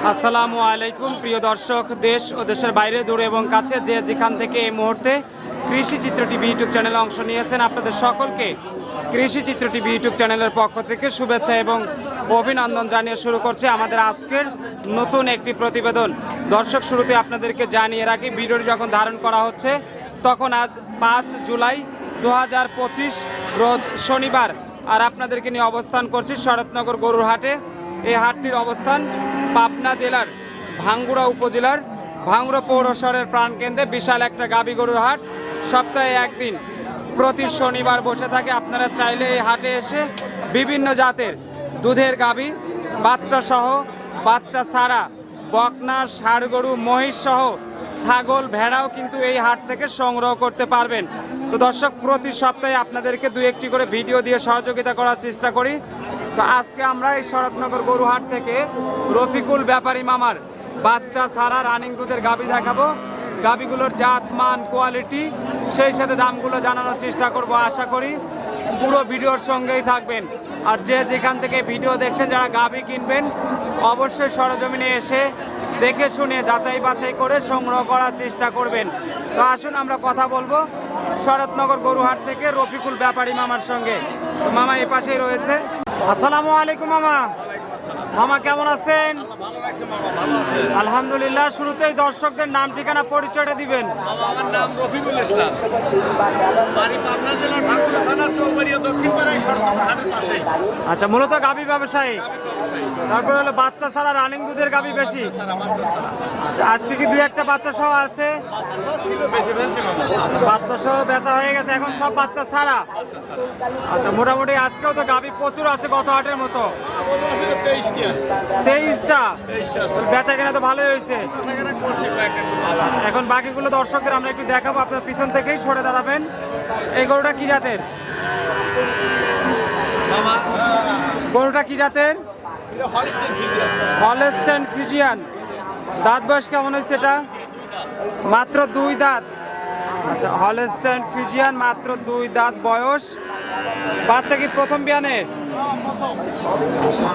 আসসালামু আলাইকুম, প্রিয় দর্শক, দেশ ও দেশের বাইরে, দূরে এবং কাছে যে যেখান থেকে এই মুহূর্তে কৃষি চিত্র টিভি ইউটিউব চ্যানেলে অংশ নিয়েছেন আপনাদের সকলকে কৃষি চিত্র টিভি ইউটিউব চ্যানেলের পক্ষ থেকে শুভেচ্ছা এবং অভিনন্দন জানিয়ে শুরু করছে আমাদের আজকের নতুন একটি প্রতিবেদন। দর্শক, শুরুতে আপনাদেরকে জানিয়ে রাখি, ভিডিওটি যখন ধারণ করা হচ্ছে, তখন আজ পাঁচ জুলাই দু হাজার পঁচিশ রোজ শনিবার। আর আপনাদেরকে নিয়ে অবস্থান করছি শরৎনগর গরুর হাটে। এই হাটটির অবস্থান পাবনা জেলার ভাঙ্গুড়া উপজেলার ভাঙ্গুড়া পৌরশহরের প্রাণকেন্দ্রে বিশাল একটা গাবি গরুর হাট। সপ্তাহে একদিন প্রতি শনিবার বসে থাকে। আপনারা চাইলে এই হাটে এসে বিভিন্ন জাতের দুধের গাবি, বাচ্চা সহ, বাচ্চা ছাড়া, বকনা, ষাড় গরু, মহিষ সহ ছাগল, ভেড়াও কিন্তু এই হাট থেকে সংগ্রহ করতে পারবেন। তো দর্শক, প্রতি সপ্তাহে আপনাদেরকে দু একটি করে ভিডিও দিয়ে সহযোগিতা করার চেষ্টা করি। তো আজকে আমরা এই শরৎনগর গরুহাট থেকে রফিকুল ব্যাপারী মামার বাচ্চা ছাড়া রানিং দুধের গাবি দেখাবো। গাবিগুলোর জাত, মান কোয়ালিটি সেই সাথে দামগুলো জানানোর চেষ্টা করব। আশা করি পুরো ভিডিওর সঙ্গেই থাকবেন। আর যে যেখান থেকে ভিডিও দেখছেন, যারা গাবি কিনবেন, অবশ্যই সরজমিনে এসে দেখে শুনে, যাচাই বাছাই করে সংগ্রহ করার চেষ্টা করবেন। তো আসুন আমরা কথা বলব শরৎনগর গরুহাট থেকে রফিকুল ব্যাপারী মামার সঙ্গে। মামা এ পাশেই রয়েছে। আসসালামু আলাইকুম মামা। মামা কেমন আছেন? আলহামদুলিল্লাহ শুরুতেই দর্শকদের নাম ঠিকানা পরিচয়টা দিবেন। আমার নাম রফিকুল ইসলাম। বাড়ি পাবনা জেলার ভাঙ্গুড়া থানা চৌবাড়িয়া দক্ষিণ পাড়ায় সরকার হাটের পাশেই। আচ্ছা মূলত গাবি ব্যবসায়ী। তারপরে হলো বাচ্চা ছাড়া রানিং দুধের গাবি বেশি। আচ্ছা, আজকে কি দুই একটা বাচ্চা সহ আছে? বাচ্চা সহ বেচা হয়ে গেছে এখন সব বাচ্চা ছাড়া। আচ্ছা মোটামুটি আজকেও তো গাবি প্রচুর আছে গত হাটের মতো। তেইশটা? বেচা কেনা তো ভালোই হয়েছে। এখন বাকিগুলো দর্শকদের আমরা একটু দেখাবো, আপনার পিছন থেকেই সরে দাঁড়াবেন। এই গরুটা কি জাতের? গরুটা কি জাতের? Holstein Friesian. দাঁত বয়স কেমন হয়েছে এটা? মাত্র দুই দাঁত। আচ্ছা হলেস্টেন ফিজিয়ান, মাত্র দুই দাঁত বয়স। বাচ্চা কি প্রথম বিয়ানে?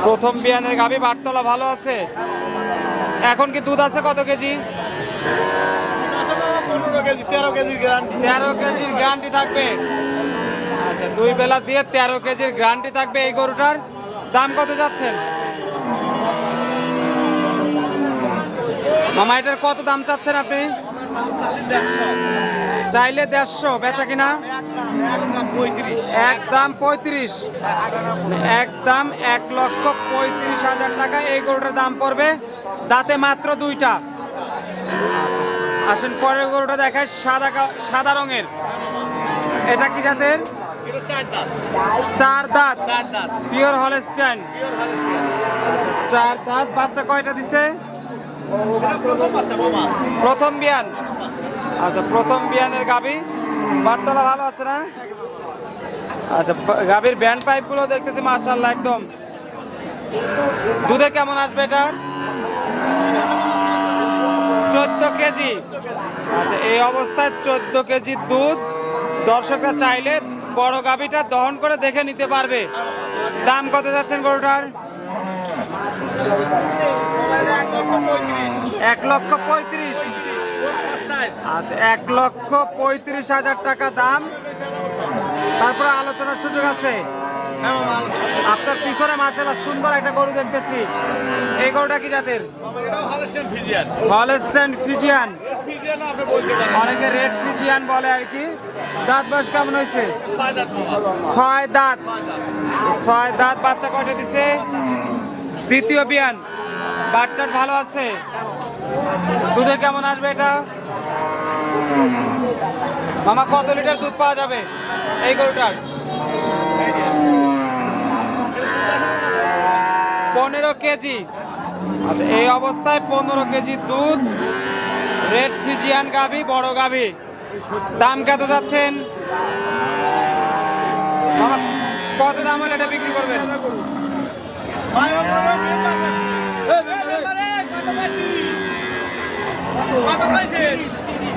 প্রথম। বিয়ানের গাভী বাটতলা ভালো আছে। এখন কি দুধ আছে কত কেজি? তেরো কেজির গ্যারান্টি থাকবে। আচ্ছা দুই বেলা দিয়ে তেরো কেজির গ্যারান্টি থাকবে এই গরুটার। দাম কত যাচ্ছেন? মামা, এটার কত দাম চাচ্ছেন আপনি? চাইলে দেড়শো, বেচা কিনা? একদম পঁয়ত্রিশ। একদম এক লক্ষ পঁয়ত্রিশ হাজার টাকা। এই গরুটার দাম পড়বে দাঁতে মাত্র দুইটা। আসেন, পরের গরুটা দেখায় সাদা সাদা রঙের। এটা কি জাতের? চার দাঁত। Pure Holstein. চার দাঁত। বাচ্চা কয়টা দিছে? প্রথম বিয়ান। আচ্ছা প্রথম বিয়ানের গাবি। বারতলা ভালো আছে না? আচ্ছা গাবির ব্যান্ড পাইপগুলো দেখতেছি মার্শাল্লাহ একদম। দুধে কেমন আসবে এটা? চোদ্দ কেজি। আচ্ছা এই অবস্থায় চোদ্দ কেজি দুধ। দর্শকরা চাইলে বড় গাবিটা দহন করে দেখে নিতে পারবে। দাম কত যাচ্ছেন গরুটার? এক লক্ষ পঁয়ত্রিশ। আচ্ছা এক লক্ষ পঁয়ত্রিশ হাজার টাকা দাম। তারপরে আলোচনার সুযোগ আছে। আপনার পিছনে মার্শাল্লাহ সুন্দর একটা গরু দেখতেছি। এই গরুটা কি জাতের? Holstein Friesian. অনেকে রেড ফিজিয়ান বলে আর কি। দাঁত বয়স কেমন হয়েছে? ছয় দাঁত। ছয় দাঁত, বাচ্চা কয়টা দিছে? দ্বিতীয় বিয়ান। বাচ্চার ভালো আছে? দুধে কেমন আসবে এটা? মামা, কত লিটার দুধ পাওয়া যাবে এই গরুটার? পনেরো কেজি। আচ্ছা এই অবস্থায় পনেরো কেজি দুধ, রেড ফিজিয়ান গাভি, বড় গাভি। দাম কত যাচ্ছেন? কত দাম হলে এটা বিক্রি করবেন? কত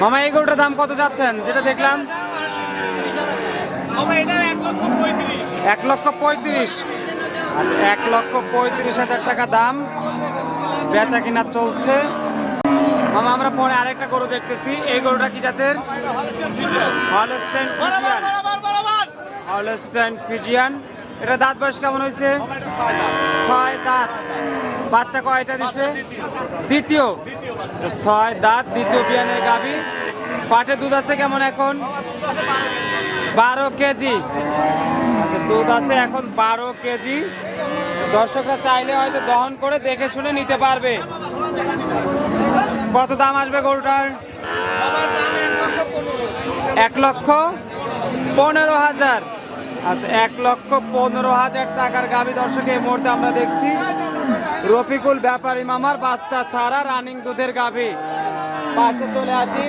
মামা এই গরুটার দাম কত যাচ্ছেন? যেটা দেখলাম এক লক্ষ পঁয়ত্রিশ। এক লক্ষ পঁয়ত্রিশ। আচ্ছা এক লক্ষ পঁয়ত্রিশ হাজার টাকা দাম। বেচা কিনা চলছে। মামা আমরা পরে আরেকটা গরু দেখতেছি। এই গরুটা কি জাতের? Holstein Friesian. এটা দাঁত বয়স কেমন হয়েছে? ছয় দাঁত। বাচ্চা কয়টা দিছে? দ্বিতীয়। ছয় দাঁত, দ্বিতীয় বিয়ানের গাভী। পাটে দুধ আছে কেমন এখন? বারো কেজি। আচ্ছা দুধ আছে এখন বারো কেজি। দর্শকরা চাইলে হয়তো দহন করে দেখে শুনে নিতে পারবে। কত দাম আসবে গরুটার? এক লক্ষ পনেরো হাজার। আচ্ছা এক লক্ষ পনেরো হাজার টাকার গাভী দর্শক এই মুহূর্তে আমরা দেখছি। রফিকুল ব্যাপারী মামার বাচ্চা ছাড়া রানিং দুধের গাভী। পাশে চলে আসি।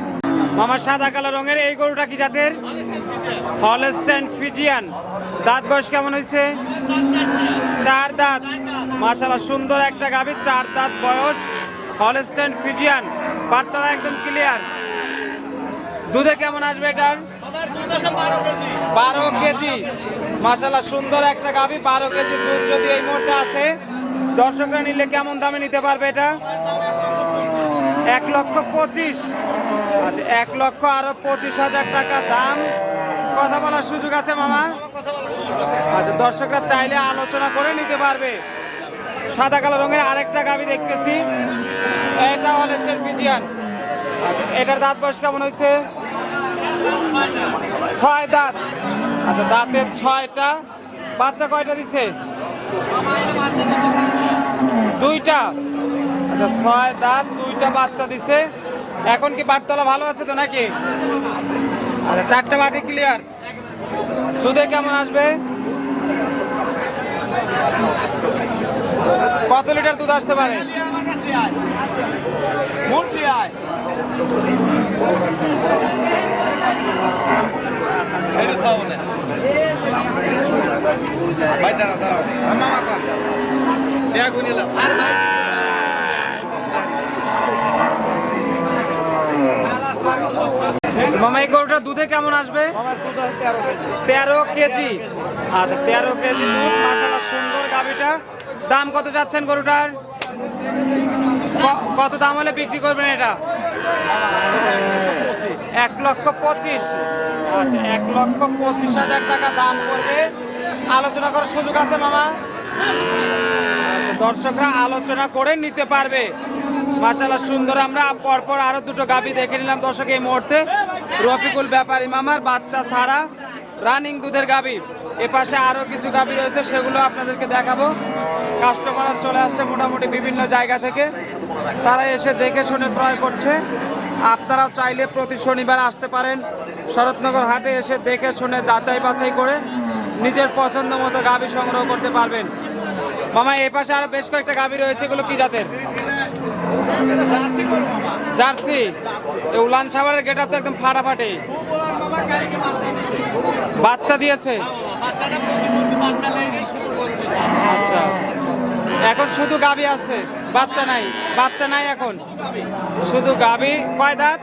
মামার সাদা কালো রঙের এই গরুটা কি জাতের? Holstein Friesian. দাঁত বয়স কেমন হয়েছে? চার দাঁত। মাশাআল্লাহ, সুন্দর একটা গাভী, চার দাঁত বয়স। Holstein Friesian. পাটতলা একদম ক্লিয়ার দুধে কেমন আসবে এটার? বারো কেজি। মাশাআল্লাহ, সুন্দর একটা গাভী, বারো কেজি দুধ যদি এই মুহূর্তে আসে দর্শকরা নিলে কেমন দামে নিতে পারবে এটা? এক লক্ষ পঁচিশ। আচ্ছা এক লক্ষ আরও পঁচিশ হাজার টাকা দাম। কথা বলার সুযোগ আছে মামা? আচ্ছা দর্শকরা চাইলে আলোচনা করে নিতে পারবে। সাদা কালো রঙের আরেকটা গাবি দেখতেছি। এটা হলস্টের পিজিয়ান আচ্ছা এটার দাঁত বয়স কেমন হয়েছে? ছয় দাঁত। আচ্ছা দাঁতের ছয়টা। বাচ্চা কয়টা দিছে? দুইটা। আচ্ছা ছয় দাঁত, দুইটা বাচ্চা দিছে। এখন কি বাটতলা ভালো আছে তো নাকি? আচ্ছা চারটা বাটি ক্লিয়ার দুধে কেমন আসবে? কত লিটার দুধ আসতে পারে? দাঁড়া দাঁড়াও। মামা কাকা দেয়া গুনিলাম আর ভাই মামা এই গরুটা দুধে কেমন আসবে? তেরো কেজি। আচ্ছা তেরো কেজি দুধ সুন্দর গাভিটা। দাম কত যাচ্ছেন গরুটার? কত দাম হলে বিক্রি করবেন এটা? এক লক্ষ পঁচিশ। আচ্ছা এক লক্ষ পঁচিশ হাজার টাকা দাম করবে আলোচনা করার সুযোগ আছে মামা? দর্শকরা আলোচনা করে নিতে পারবে। মাশাল্লাহ সুন্দর, আমরা পরপর আরও দুটো গাবি দেখে নিলাম দর্শক এই মুহূর্তে। রফিকুল ব্যাপারী মামার বাচ্চা ছাড়া রানিং দুধের গাবি। এ পাশে আরও কিছু গাবি রয়েছে, সেগুলো আপনাদেরকে দেখাবো। কাস্টমার চলে আসছে মোটামুটি বিভিন্ন জায়গা থেকে। তারা এসে দেখে শুনে ক্রয় করছে। আপনারাও চাইলে প্রতি শনিবার আসতে পারেন। শরৎনগর হাটে এসে দেখে শুনে যাচাই বাছাই করে নিজের পছন্দ মতো গাবি সংগ্রহ করতে পারবেন। মামা, এই পাশে আরও বেশ কয়েকটা গাবি রয়েছে, এগুলো কি জাতের? জার্সি। উলান সাভারের গেট তো একদম ফাটাফাটি। বাচ্চা দিয়েছে? আচ্ছা। এখন শুধু গাবি আছে, বাচ্চা নাই বাচ্চা নাই এখন। শুধু গাবি কয় দাঁত?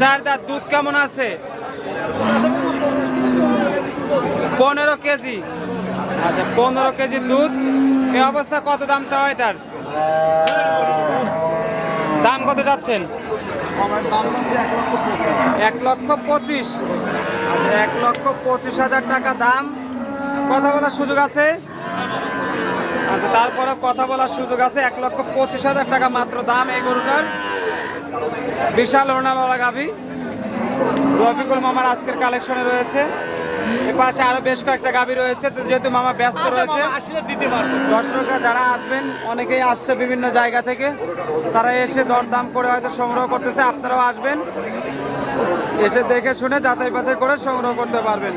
চার দাঁত, দুধ কেমন আছে? পনেরো কেজি। আচ্ছা পনেরো কেজি দুধ এই অবস্থা কত দাম চাও এটার? দাম কত যাচ্ছেন? এক লক্ষ পঁচিশ। আচ্ছা এক লক্ষ পঁচিশ হাজার টাকা দাম। কথা বলার সুযোগ আছে? আচ্ছা তারপরে কথা বলার সুযোগ আছে। এক লক্ষ পঁচিশ হাজার টাকা মাত্র দাম এই গরুটার। বিশাল ওনালা গাভি। রফিকুল মামার আজকের কালেকশনে রয়েছে। পাশে আরও বেশ কয়েকটা গাভী রয়েছে তো যেহেতু মামা ব্যস্ত রয়েছে দর্শকরা যারা আসবেন অনেকেই আসছে বিভিন্ন জায়গা থেকে তারা এসে দরদাম করে হয়তো সংগ্রহ করতেছে আপনারাও আসবেন এসে দেখে শুনে যাচাই বাছাই করে সংগ্রহ করতে পারবেন।